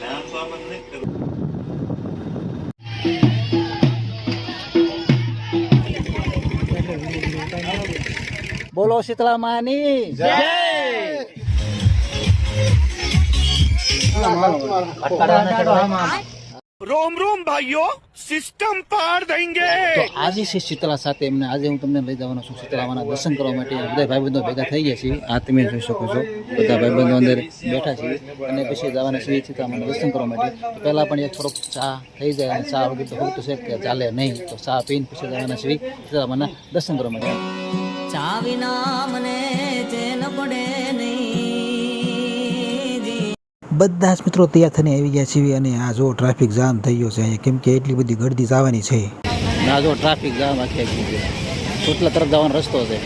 નામ તો આપણને નથી. બોલો શીતળા માની. જય! રોમ રોમ ભાઈઓ સિસ્ટમ પાર દેંગે તો આજે છે શીતળા સાથે એમને આજે હું તમને લઈ જવાનો છું શીતળામાના દર્શન કરવા માટે. બધા ભાઈબંધો ભેગા થઈ ગયા છીએ. આ તમે જોઈ શકો છો. બધા ભાઈબંધો અંદર બેઠા છે અને પછી જવાના છીએ શીતળામાના દર્શન કરવા માટે. તો પહેલાં પણ એક થોડોક ચા થઈ જાય અને ચા વગર તો તો છે કે ચાલે નહીં. તો ચા પીને પછી જવાના છીએ શીતળામાના દર્શન કરવા માટે. ચા વિના મને બધા જ મિત્રો તૈયાર થઈને આવી ગયા છીએ અને આ જો ટ્રાફિક જામ થઈ ગયો છે અહીંયા કેમ કે એટલી બધી ગળદી જવાની છે. ના જો ટ્રાફિક જામ આખી આખી ચોટલા તરફ જવાનો રસ્તો છે.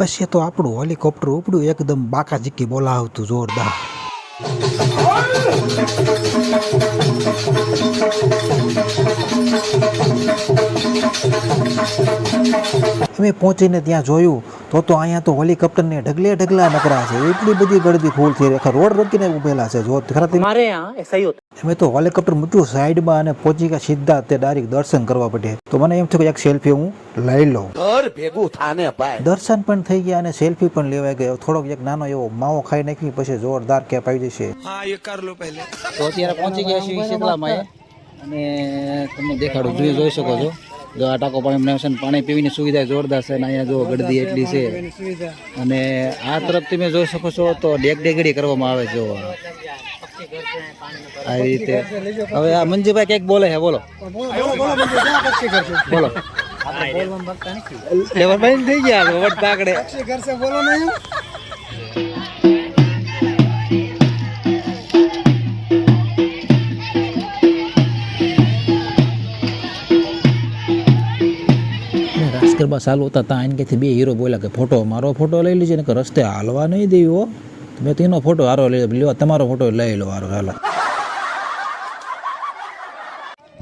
પછી તો આપણું હેલિકોપ્ટર ઉપડ્યું એકદમ બાકા ચીકી બોલાવતું જોરદાર. અમે પહોંચીને ત્યાં જોયું, તો તો અહીંયા તો હેલિકોપ્ટરને ઢગલે ઢગલા નકરા છે. એટલી બધી ગળદી ફૂલ થઈ રેખા રોડ રોકીને ઉભેલા છે. જો મારે યહાં એસા અમે તો હોલિકોપ્ટર મૂક્યું સાઈડમાં અને પહોંચી ગયા સીધા તે ડાયરેક્ટ દર્શન કરવા પડે. તો મને એમ થયું કે એક સેલ્ફી હું લઈ લો ઘર ભેગું થાને ભાઈ. દર્શન પણ થઈ ગયા અને સેલ્ફી પણ લેવાય ગયો. થોડોક એક નાનો એવો માવો ખાઈ નાખી પછી જોરદાર કેપ આવી જશે. હા એ કર લો પહેલે. તો અત્યારે પહોંચી ગયા છીએ શિમલામાં અને તમને દેખાડું જોઈ જોઈ શકો છો. જો આ ટાકો પાણી બનાવશે પાણી પીવીની સુવિધા જોરદાર છે અને અહીંયા જો ગળદી એટલી છે. અને આ તરફથી તમે જોઈ શકો છો તો ડેગ ડેગડી કરવામાં આવે છે રીતે. હવે આ મંજુભાઈ કંઈક બોલે છે, બોલો. બોલો. થઈ ગયા વટ પાકડે ચાલુ હતા, ત્યાં એને કે બે હીરો બોલ્યા કે ફોટો, મારો ફોટો લઈ લેજે ને કે રસ્તે હાલવા નહીં દેવી મેં તો એનો ફોટો હારો લઈ લ્યો તમારો ફોટો લઈ લો હારો હાલો.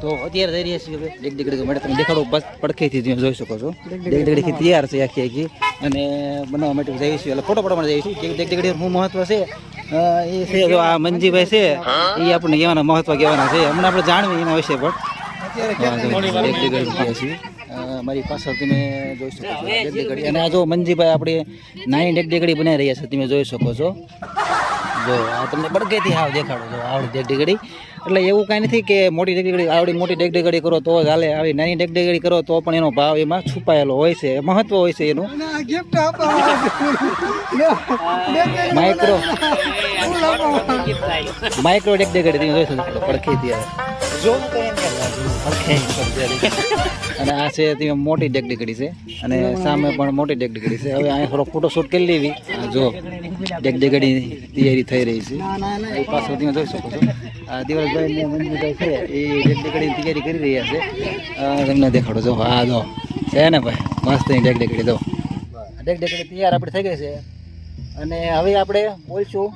તો અત્યારે જઈ રહ્યા છીએ ડેક ડેકડી માટે. તમે દેખાડો બસ પડખેથી તમે જોઈ શકો છો. ડેક દીકડીથી તૈયાર છે આખી આખી. અને બનાવવા માટે જઈએ છીએ. એટલે ફોટો પડવા માટે જઈએ છીએ. ડેક ડેકડી શું મહત્વ છે? એ છે જો આ મંજીભાઈ છે એ આપણને કહેવાના મહત્વ કહેવાના છે. હમણાં આપણે જાણવી એના વિશે પણ. હા, જો ડેક ડેકડી કહીએ છીએ અ, મારી પાછળ તમે જોઈ શકો છો. ડેકડી અને આ જો મંજીભાઈ આપણે નાની ડેકડી બનાવી રહ્યા છે તમે જોઈ શકો છો. જો આ તમને બડકેથી હાવ દેખાડો છો. આવડી ડેગડેગડી એટલે એવું કાંઈ નથી કે મોટી ડેગડેગડી આવડી મોટી ડેગડેગડી કરો તો ચાલે હાલે આવી નાની ડેગડેગડી કરો તો પણ એનો ભાવ એમાં છુપાયેલો હોય છે મહત્વ હોય છે એનું. માઇક્રો. માઇક્રો ડેગડેગડી જોઈ શકો પડખી ત્યારે અને આ છે તમે મોટી ડેગડેગડી છે અને સામે પણ મોટી ડેગડેગડી છે. હવે અહીંયા થોડો ફોટો શૂટ કરી લેવી. જો ડેગડેગડી તૈયારી થઈ રહી છે. એ પાછળ તમે જોઈ શકો છો. દિવસભાઈ ને છે. એ ડેકડી કડીની તૈયારી કરી રહ્યા છે. તમને દેખાડો જો હા જો. છે ને ભાઈ? મસ્ત ઢેક ઢેકડી કડી ઢેક ઢેકડી તૈયાર આપણે થઈ ગઈ છે. અને હવે આપણે બોલશું.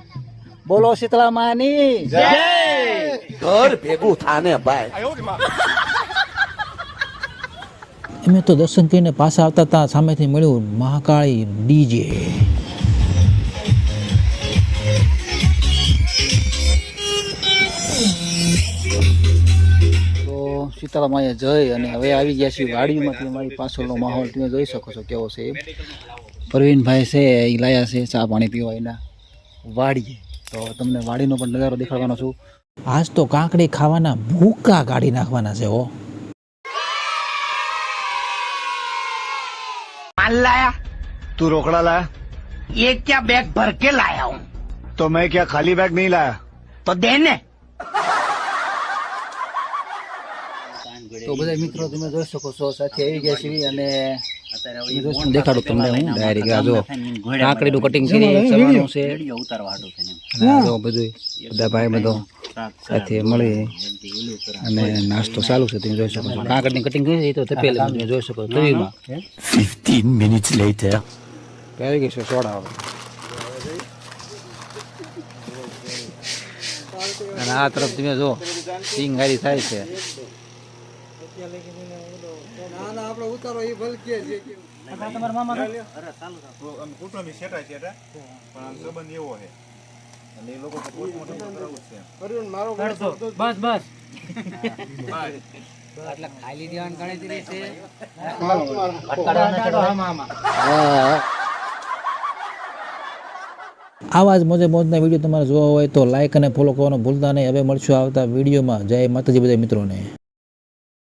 બોલો શીતળા માની. ઘર ભેગું થાને ભાઈ. અમે તો દર્શન કરીને પાછા આવતા હતા સામેથી મળ્યું મહાકાળી ડીજે. સીતારામાએ જઈ અને હવે આવી ગયા છીએ વાડીમાંથી. અમારી પાછળનો માહોલ તમે જોઈ શકો છો કેવો છે. પ્રવીણભાઈ છે એ લાયા છે ચા પાણી પીવા એના વાડીએ. તો તમને વાડીનો પણ નજારો દેખાડવાનો છું. આજ તો કાંકડી ખાવાના ભૂકા કાઢી નાખવાના છે ઓ માલ તું રોકડા લાયા? એ ક્યાં બેગ ભર કે લાયા તો મેં ક્યાં ખાલી બેગ નહીં લાયા? તો દે ને. તો બધા મિત્રો તમે જોઈ શકો છો સાથે આવી ગયા છીએ અને દેખાડું તમને હું ડાયરી આ જો કાંકડીનું કટિંગ કરી છે. બધા ભાઈ બધો સાથે મળી અને નાસ્તો ચાલુ છે તમે જોઈ શકો છો. કાંકડીની કટિંગ કરી એ તો તપેલ તમે જોઈ શકો છો ટીવીમાં ફિફ્ટીન મિનિટ્સ લેટર પહેરી ગઈ છે સોડા અને આ તરફ તમે જો સિંગારી થાય છે. ના આવા જ મોજે મોજના વીડિયો તમારે જોવા હોય તો લાઇક અને ફોલો કરવાનું ભૂલતા નહીં. હવે મળશું આવતા વિડીયોમાં. જય માતાજી બધા મિત્રોને.